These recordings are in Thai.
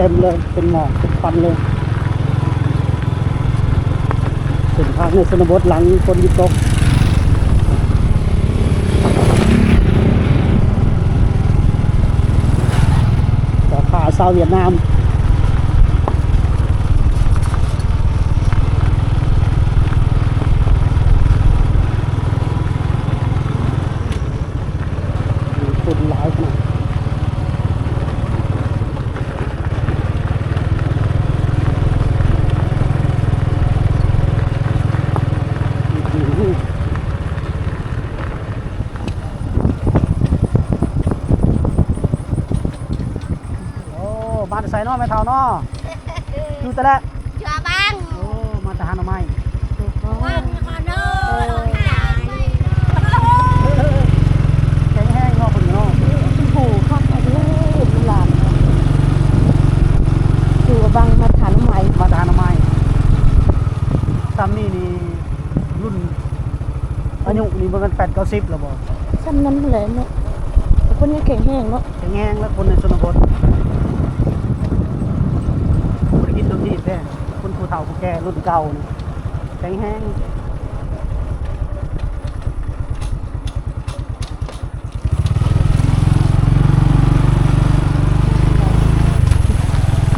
เต็มเลยเป็นหมอกเป็นควันเลยเส้นทางในชนบทหลังคนยุตกสาขาชาวเวียดนามคนหลายขนาดอื้อหือโอ้บ้านใส่เนอไม่เท่าเนออยู่แต่ละ Chùa băng โอ้มาทหารเอาไม้ Băng con ơi แข็งแห้งเนอคนเนอผูกข้างไอ้ลูกหลานอยู่กับบางมาฐานใหม่มาทหารเอาไม้ซ้ำนี่นี่รุ่นอายุนี่ประมาณแปดเก้าสิบแล้วบ่ซ้ำนั้นเลยเนาะแต่คนยังแข็งแห้งเนาะแข็งแห้งแล้วคนในชนบทบ แกินตรงนี้แท้คนผู้เฒ่าผู้แก่รุ่นเก่านี่แข็งแห้ง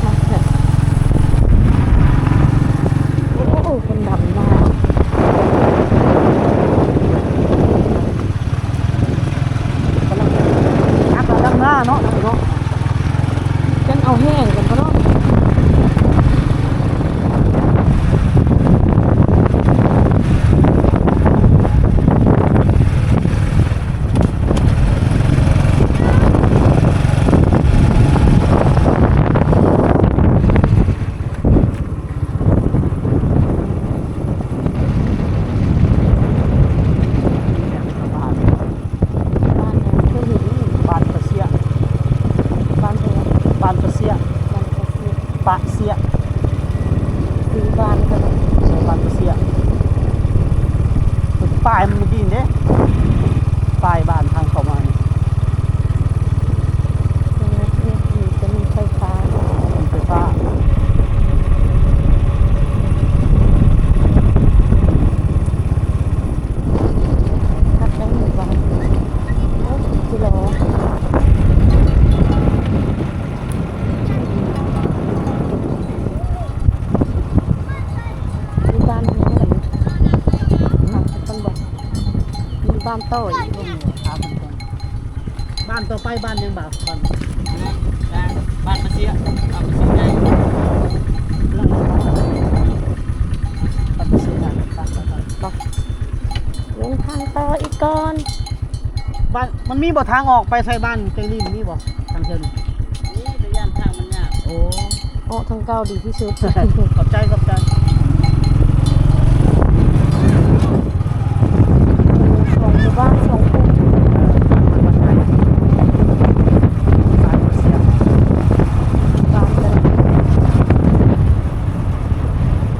มาเถอะโอ้โหคนดำมาก กำลังนักเราดังหน้าเนาะเนาะ จังเอาแห้งกันก็เนาะ บ้าน บ้านเนี่ยก็อยู่นี่ บ้านปะเสีย บ้านเดียว บ้านปะเสีย บ้านก็คือ ปะเสีย ซื้อบ้านกัน บ้านปะเสียป้ายมันเมื่อกี้นี่ป้ายบ้านทางเข้ามานี่ นี่นี่จะมีไฟฟ้า มีไฟฟ้า พักได้หมู่บ้านโอ้จิโร่มีบ้านนี้เหรอหนักต้นบอกมีบ้านโต้อีกร่วมหัวถามเพิ่นก่อนบ้านต่อไปบ้านยังบ่าวบ้านบ้านมาเสียบ้านมาเสียได้ลงบ้านปะเสียบ้านบ้านต่อไปบอกลงทางต่ออีกก่อนบ้านมันมีบ่ทางออกไปใส่บ้านใจริมมีบ่ทางเชิญนี่เดี๋ยวย่านทางมันยากโอ้โอ้ทางเก้าดีที่สุดขอบใจขอบใจ สองหมู่บ้านสองคนบ้านกัน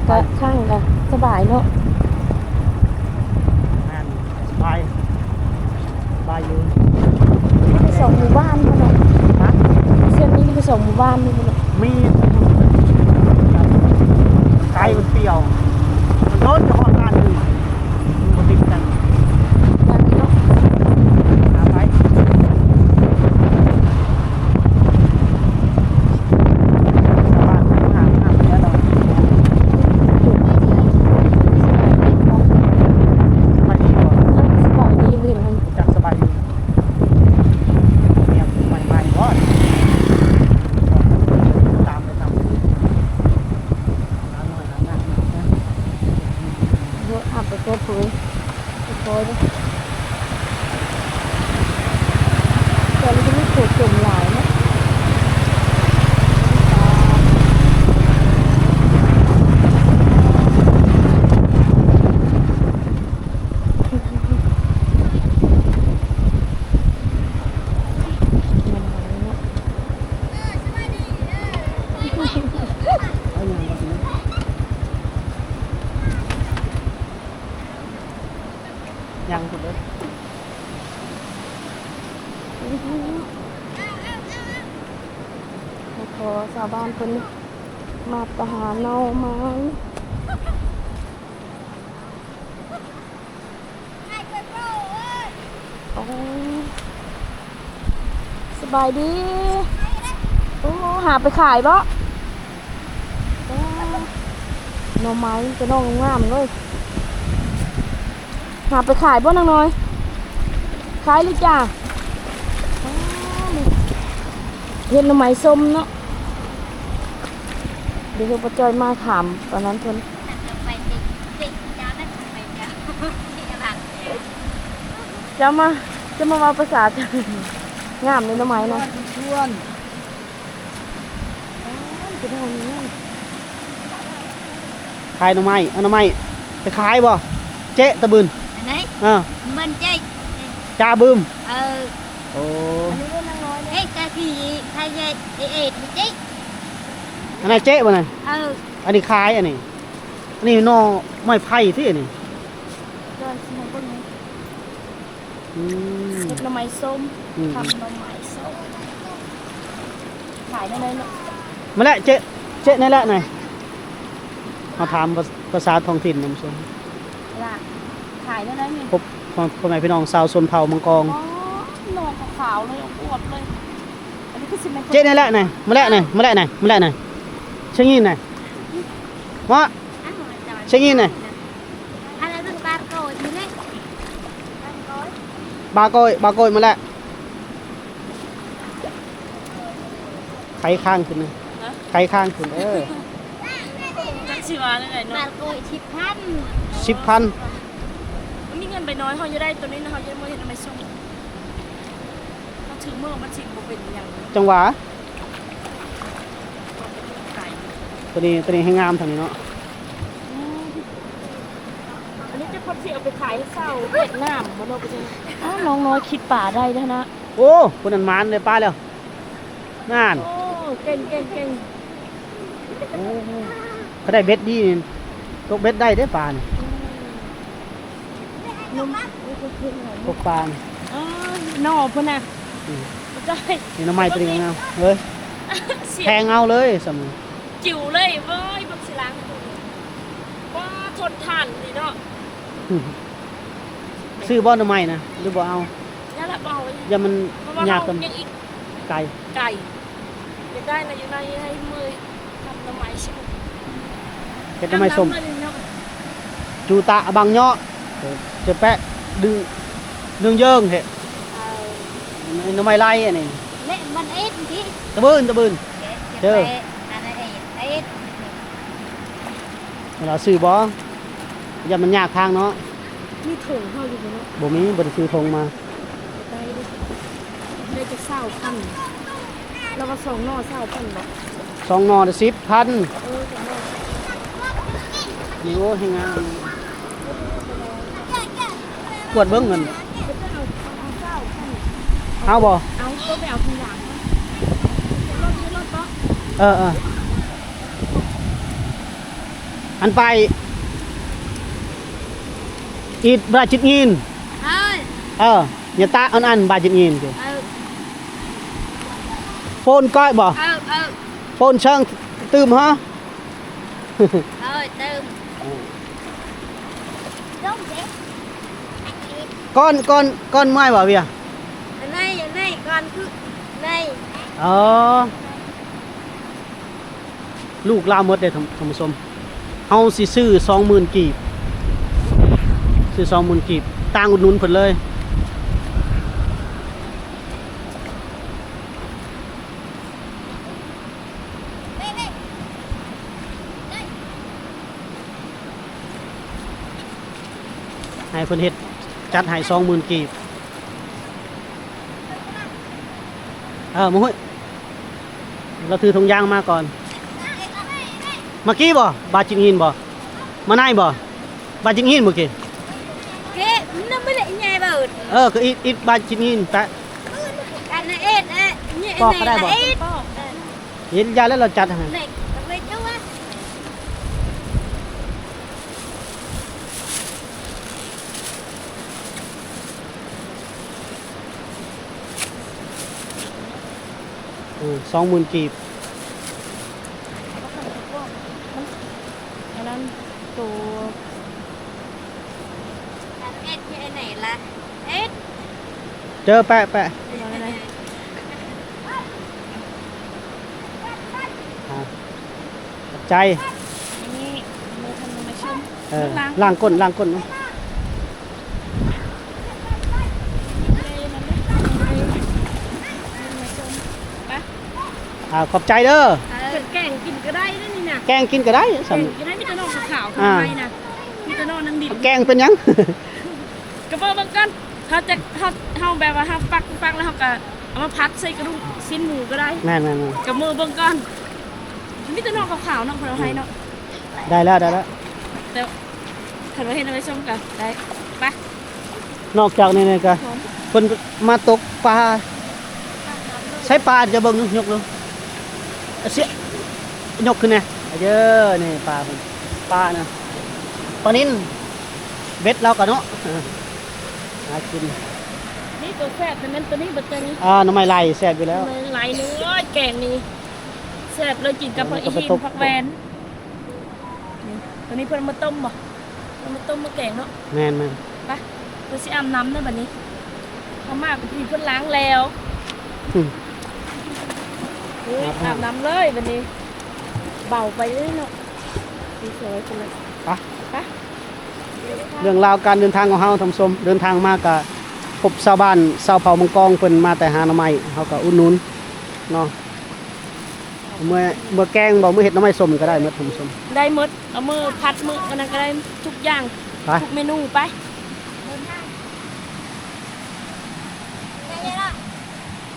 ก็ช่างกันส บายเนาะสบายสบายอยู่ไปสองหมู่บ้านเท่านั้นฮะเส้นนี้ไปสองหมู่บ้าน มาตะหาเนาไม้สบายดี โอ้หาไปขายบ่โอ้หน่อไม้จะน้องงามเลย หาไปขายบ่นางน้อย ขายเลยจ้าอ้าเห็นหน่อไม้ส้มเนาะ เดี๋ยวป้าจอยมาถามตอนนั้นเพิ่นไปติดติดจ้าไม่ไปจ้าที่หลังจะมาจะมาว่าภาษาจ้ะงามเลยหน่อไม้นะชวนจะได้เงินขายหน่อไม้เอาหน่อไม้ไปขายบ่เจ๊ตะบืนอันไหนอ่ามันใจจ่าบืมเออโอ้อันนี้เรื่องนางน้อยเนี่ยเฮ้ยกะที่ใครจะเอ็ดมันจิ อันนั้นเจ๊บ่นั่นเอออันนี้ขายอันนี้ อันนี้หน่อไม้ไผ่ที่อันนี้เดินสมองคนนี้อืม เห็ดหน่อไม้ส้มอืม ทำหน่อไม้ส้มขายได้ไหมเนาะมาแล้วเจ๊เจ๊นั่นแหละหน่อยมาถามภาภาษาท้องถิ่นนำชมล่ะขายได้ไหมเนี่ยพบพ่อพ่อแม่พี่น้องชาวชนเผ่ามังกรอ๋อหน่อขาวๆเลยอวดเลย อันนี้คือสิเมนต์เจ๊นั่นแหละหน่อยมาแล้วหน่อยมาแล้วหน่อยมาแล้วหน่อยเชิงยินหน่ อยว่าอันนั้นจะเช็คอินหนป็นบาโกดนี่แหลากดบาโกยบาโกยมาแล้วไขข้างขึ้นนะไขข้างขึ้นเออจักสิวาเลยบาโกดชิบพันสิบพันมันมีเงินไปน้อยเขาจะได้ตัวนี้นะเขาจะไม่เห็นทำไมส้มเขาถือมือมันสิบ่เป็นอย่างจังหวะ ไก่ ตัวนี้ตัวนี้ให้งามทางนี้เนาะอันนี้จะพอที่เอาไปขายให้เศร้าเวียดนามบ่เนาะไปจังอ้าวน้องน้อยคิดป่าได้แล้วนะ โอ้คนนั้นมานเลยป้าแล้วงานโอ้เก่งเก่งเก่งโอ้เขาได้เบ็ดดีนี่ตกเบ็ดได้ได้อปลาเนี่ยนุ่มนี่คือขึ้นหน่อยตกปลาเนี่ยอ๋อหน่อพุ่นน่ะอืมได้นี่น้ำไม้ตัวนี้งามเฮ้ยเสีแทยงเอาเลยสมอ จิ๋วเลยเว้ยบักสิล้างตัวว้าทนทานนี่เนาะซื้อบ่อน้ำไม้นะหรือบ่เอานี่นแหละเบาเลยอย่ามันเพราะว่าายเรากกันยังอีกไกลไก่อยากได้นะอยู่ในให้มือทำน้ำไม้ชิมเฮ็ดน้ำไม้ส้มน้ำเลยเนาะจูตะบังเนาะเออจะแปะดึงดึงเยิงเหะเออน้ำไม้ไล่อันนี้เละมันเอ็ดที่ตะบืนตะบืนเจออันนั้นเอ็ดเอ็ด เวลาซื้อบ่อย่ามันยากทางเนาะมีถุงเข้าอยู่เนาะบ่มีบ่ได้ซื้อธงมาได้ดิได้จะเศร้าพันแล้วก็ส่งหน่อเศร้าพันบอกสองหนอได้สิบพันเออส่งหน่อนี่โอ้ให้งามกวดเบิ่งเงินจะเอาเอาเศร้าพันเอาบ่เอาก็ไปเอาทีหลังนะรถรถปะเออเอออันไปอีดบราจิตงินเอ้ยเอออย่าตาอันอันบราจิตงินเด้อเออโฟนก้อยบ่เออ เออโฟนเชิงตื่มฮะเออเติมต้องเด็กก้อนก้อนก้อนไม้บ่เวียอันนี้อันนี้ก่อนคือนี่อ๋อลูกลาหมดเด้อท่านท่านผู้ชม เฮาสิซื้อ20,000กีบซื้อ20,000กีบต่างอุดหนุนเพิ่นเลยให้เพิ่นเฮ็ดจัดให้20,000กีบเออมาห้ยเราถือถุงยางมาก่อน เมื่อกี้บ่บาจิงหินบ่มาไหนบ่บาจิงหินเมื่อกี้เก๊ nó mới lại nhai bờ เออคืออีอีบาจิงหินแปะ anh này ết á nhẹ Bọc này ở đây là bọc. ết เห็นยาแล้วเราจัดให้ này cà phê chú á สองหมื่นกีบ ตัวเอ็ดที่ไหนล่ะ เอ็ด เจอแปะแปะตัวอะไรอ่าขอบใจ อันนี้มือทำมาชุ่มเออล้างก้นล้างก้นเนาะอ่าขอบใจเด้อเกิดแกงกินก็ได้ แกงกินก็ได้แกสำงกินได้มีแต่นอกขาวๆอ่าทำไมนะมีแต่นอกนังดิบแกงเป็นหยังกระเบื้องบางกันเขาจะเขาเขาแบบว่าเขาปักปักแล้วเขาก็เอามาพัดใส่กระดูกชิ้นหมูก็ได้แม่นแม่นแม่นกับมือเบางกันมีแต่นอกขาวๆนอกพลไทยเนาะได้แล้วได้แล้วแต่ขันว่าเห็นเอาไปชมกันได้ไปนอกจากนี้นี่ก็ผมเพิ่นมาตกปลาใช้ปลาจะเบิ่งยกดูเอาเสียยกขึ้นแน่เอา เยอะนี่ปลาเพิ่นปลานะปลานินเบ็ดเราก็เนาะเออหากินนี่ตัวแซ่บแต่นั้นตัวนี้บัตเตอร์นี้อ่าน้ำไม่ไหลแซ่บอยู่แล้วเลยไหลเนื้อแกงนี่แซ่บเลยกินกับผักอีแล้วก็ไปหินต้มผักแวนนี่ตัวนี้เพิ่นเอามาต้มบ่เอามาต้มมาแกงเนาะแม่นแม่นไปเราสิอาบน้ำเด้อบัดนี้เขามากพี่เพิ่นล้างแล้วอืมเฮ้ยอาอาบบน้ำน้ำเลยบัดนี้ เบาไปเลยเนาะดีสวยจังเลยไป ไปเรื่องราวการเดินทางของเฮาทำสมเดินทางมากกับพบชาวบ้านชาวเผ่ามังกรเพิ่นมาแต่หาหน่อไม้เฮาก็อุดหนุนเนาะเมื่อเมื่อแกงบ่เมื่อเฮ็ดหน่อไม้ส้มก็ได้เมื่อทำสมได้หมดเอามือพัดมืออันนั้นก็ได้ทุกอย่างไป ทุกเมนูไป ไหนล่ะ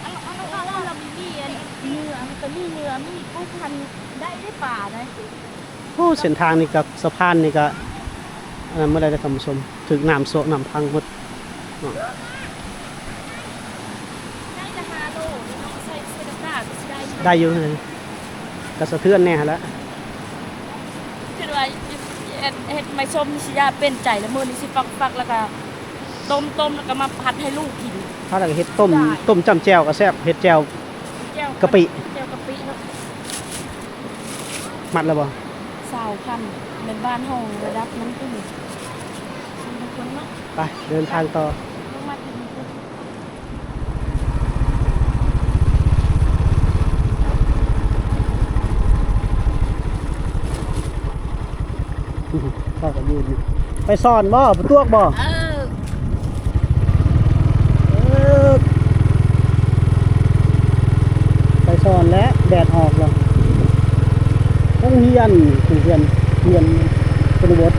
เอาเอาเอาเอา เรามีมีอันเนื้อ มันก็มีเนื้อมีกุ้งพันได้ได้ป่าได้โอ้เส้นทางนี่กับสะพานนี่ก็อันนั้นเมื่อใดได้ทำสมถึงน้ำโซะน้ำพังหมดเนาะได้ราคาโลเนาะใส่ใส่ตะกร้าก็สิได้อยู่ได้อยู่เลยก็สะเทือนแน่หั่นละคือว่าเฮ็ดเฮ็ดไม่ส้มนี่สิยาเป็นใจแล้วมื้อนี้สิฟักๆแล้วก็ต้มต้มแล้วก็มาพัดให้ลูกกินถ้าเราเฮ็ดต้มต้มจ้ำแจ่วก็แซ่บเฮ็ดแจ่วแจ่วกะปิ แจ่วกะปิเนาะ มัดแล้วบ่สาวพันธุ์เป็นบ้านห้องระดับนั้นก็มีชิมทุกคนเนาะไปเดินทางต่อลงมาถึงคนก็ก็ยืนอยู่ไปซ่อนบ่ประตูกบ่เออเออไปซ่อนแล้วแดดออกแล้ว ต้องเฮียนต้องเฮียนเฮียนชนบท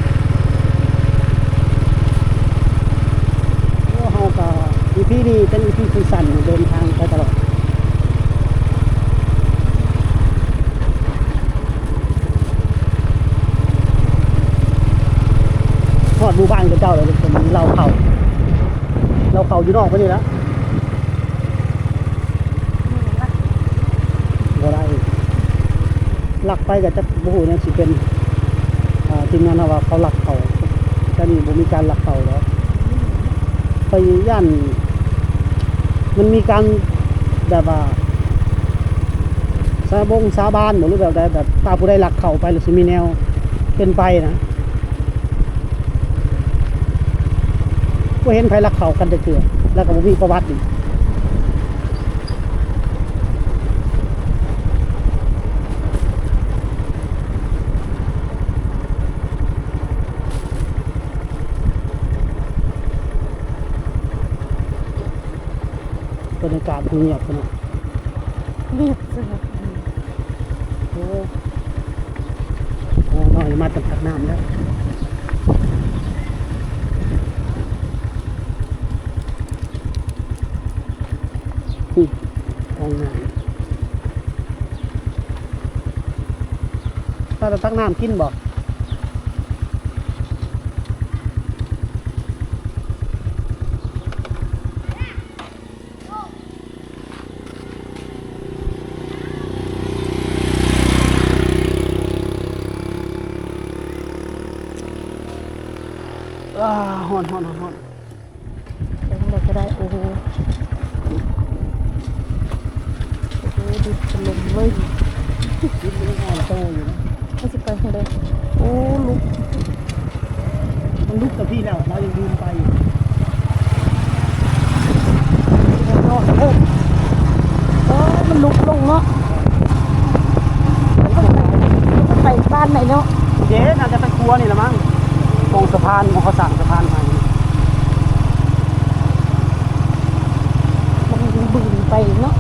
เฮาก็อีพีนี้เป็นอีพีที่สั้นเดินทางไปตลอดทอดหมู่บ้านกับเจ้าเลยเป็นเราเผาเราเผาอยู่นอกไปนี่แล้วบ่ได้ หลักไปกับจะบูฮูเนี่ยสิเป็นอ่าทีมงานาว่าเขาหลักเขาแต่นี่บ่มีการหลักเขาแล้วไปย่านมันมีการแบบว่าสาบงสาบานหมดหรือแบบใดแบบตาผู้ใดหลักเข่าไปหรือสิมีแนวเป็นไปนะก็เห็นไผหลักเขากันจะเถื่อแล้วก็บ่มีประวัติอีก รยากาศเงียบนาดเรียบสงบโอ้โหน้อยมาตักน้ำแล้วนี่ห้องน้ำถ้าเราตักน้ำกินบอก อนหอนหอนหอนเดี๋ยวเราก็ได้ โอ้โห โอ้โหดูถล่มเลยดิ้นยังอ่อนโตอยู่นะไม่สิไปคนเลยโอ้ลุกมันลุกกับพี่แล้วเรายังยืนไปอยู่ พานเขาสั่งสะพานใหม่มันบึงไปเนาะ